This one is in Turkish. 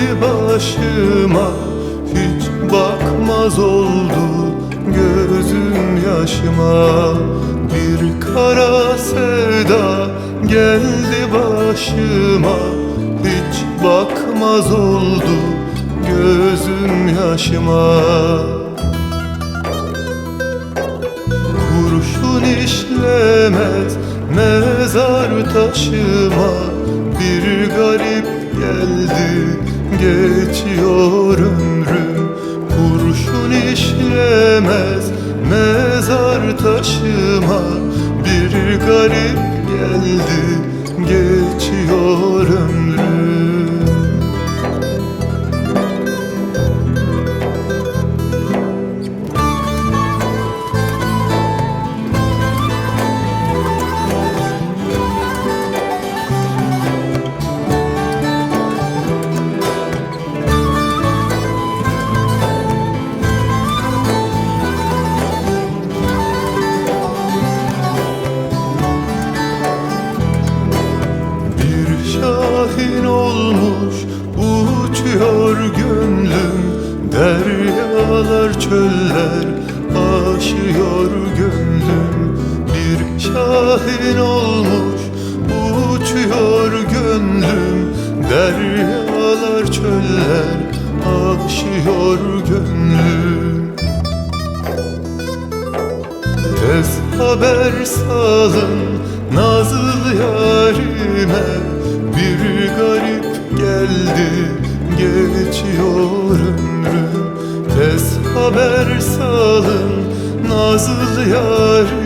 geldi başıma. Hiç bakmaz oldu gözüm yaşıma. Bir kara sevda geldi başıma. Hiç bakmaz oldu gözüm yaşıma. Kurşun işlemez mezar taşıma. Bir garip geldi geçiyor ömrüm Kurşun işlemez mezar taşıma. Bir garip geldi geçiyor Deryalar çöller aşıyor gönlüm. Bir şahin olmuş uçuyor gönlüm. Deryalar çöller aşıyor gönlüm. Tez haber salın nazlı yarime. Bir garip geldi geçiyor ömrüm Tez haber salın nazlı garip